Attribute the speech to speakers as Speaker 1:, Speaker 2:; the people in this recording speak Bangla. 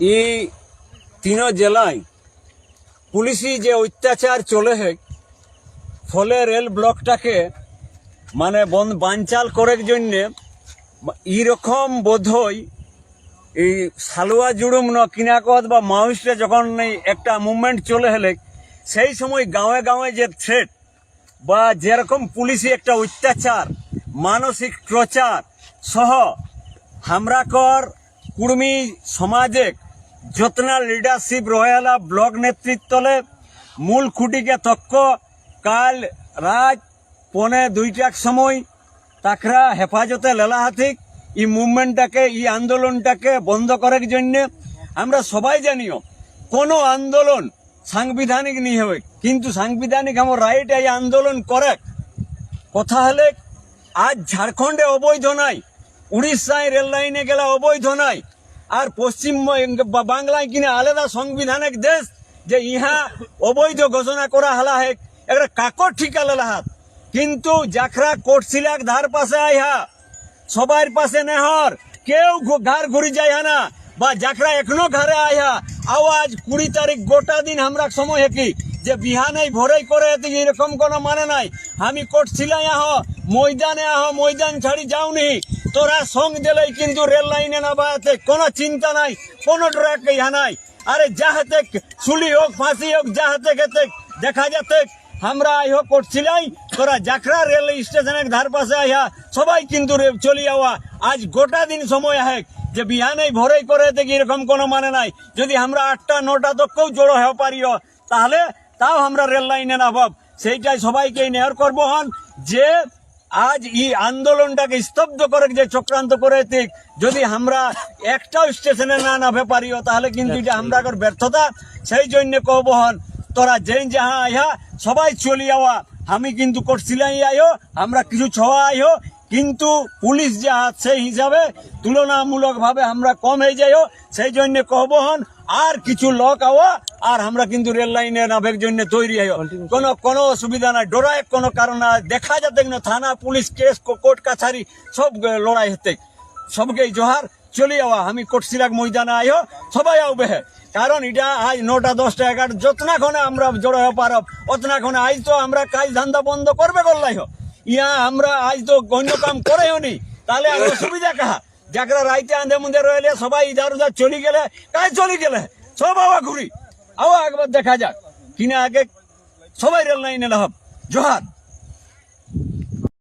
Speaker 1: এই তিন জেলায় পুলিশি যে অত্যাচার চলে হয় ফলে রেল ব্লকটাকে মানে বন্ধ বানচাল করার জন্যে এইরকম বোধহয় এই সালুয়া জুড়ুম ন কিনাকত বা মাউসটা যখন একটা মুভমেন্ট চলে হলে, সেই সময় গাঁয়ে গাঁয়ে যে থ্রেট বা যেরকম পুলিশি একটা অত্যাচার, মানসিক টর্চার সহ হামরাকর কুর্মী সমাজে যতনা লিডারশিপ রয়েলা ব্লক নেতৃত্বলে মূল খুঁটিকে তক্ক। কাল রাত পনে দুইটার সময় তাকরা হেফাজতে লেলা হাতিক এই মুভমেন্টটাকে এই আন্দোলনটাকে বন্ধ করার জন্য আমরা সবাই জানিও, কোনো আন্দোলন সাংবিধানিক নিয়ে হবে, কিন্তু সাংবিধানিক আমার রাইট এই আন্দোলন করে কথা হলে আজ ঝাড়খণ্ডে অবৈধ নাই, উড়িষ্যায় রেল লাইনে গেলে অবৈধ নাই আর পশ্চিম বাংলায় কিনা আলাদা সংবিধানিক দেশ যে ইহা অবৈধ ঘোষণা করা হলা হেক। একটা কাকর ঠিকা লেলা হাত কিন্তু জাখরা কোটশিলাক ধার পাশে আইহা সবার পাশে নেহর, কেউ ঘর ঘুরি যায় না বা যাকরা এখনও ঘরে আয়া আওয়াজ কুড়ি তারিখ গোটা দিন আমরা সময় হেকি, যে বিহানে ভোরেই করে এতে এরকম কোনো মানে নাই। আমি করছিলাই আহ ময়দানে আহ, ময়দান ছাড়ি যাওনি। তোরা সঙ্গ দিলেই কিন্তু রেল লাইনে না বাতে কোনো চিন্তা নাই, কোনো ড্রাক ইহা নাই। আরে যাহাতে চুলি হোক, ফাঁসি হোক যাহাতে খেতে দেখা যাতে আমরা আইহ করছিলাই, তোরা যাকরা রেল স্টেশনের ধার পাশে আইয়া সবাই কিন্তু চলি যাওয়া আজ গোটা দিন সময় আহে যে বিহানেই ভোরেই করে দেখি এরকম কোনো মানে নাই। যদি আমরা আটটা, নটা তকও জড়ো হয়ে পারিও, তাহলে তাও আমরা রেল লাইনে না ভাব। সেইটাই সবাইকে নেয়ার করব হন যে আজ এই আন্দোলনটাকে স্তব্ধ করে যে চক্রান্ত করে যদি আমরা একটাও স্টেশনে না নামে পারিও, তাহলে কিন্তু এটা আমরা ব্যর্থতা। সেই জন্য কব হন তোরা যেই যাহা আইহা সবাই চলি যাওয়া আমি কিন্তু করছিলাই আইও আমরা কিছু ছোয়া আইও কিন্তু পুলিশ যা সেই হিসাবে তুলনামূলকভাবে আমরা কম হয়ে যাইও। সেই জন্য কহব হন আর কিছু লোক আওয়া আর আমরা কিন্তু রেল লাইনে নামের জন্য তৈরি কোনো কোনো অসুবিধা নাই। ডরায় কোনো কারণ দেখা যাতে না থানা, পুলিশ, কেস কোর্ট, কাছারি, সব লড়াই হতে সবকে জোহার, চলে যাওয়া আমি কোটশিলাক ময়দানে আইও সবাই আউবে কারণ এটা আজ নটা, দশটা, এগারো, যতনা ক্ষণে আমরা জড়ো পারব, অতনা ক্ষণে আজ তো আমরা কাজ ধান্দা বন্ধ করবে করলাই ইয়া আমরা আজ তো অন্য কাম করেও নি তাহলে আর অসুবিধা কাহা? যাকরা রাইতে আন্ধে মুন্ধে রইলে সবাই ইধার উধার চলে গেলে, কাজ চলে গেলে। সব আওয়া ঘুরি। আওয়া একবার দেখা যাক। কিনা আগে সবাই রেল লাইনে লাভ। জোহার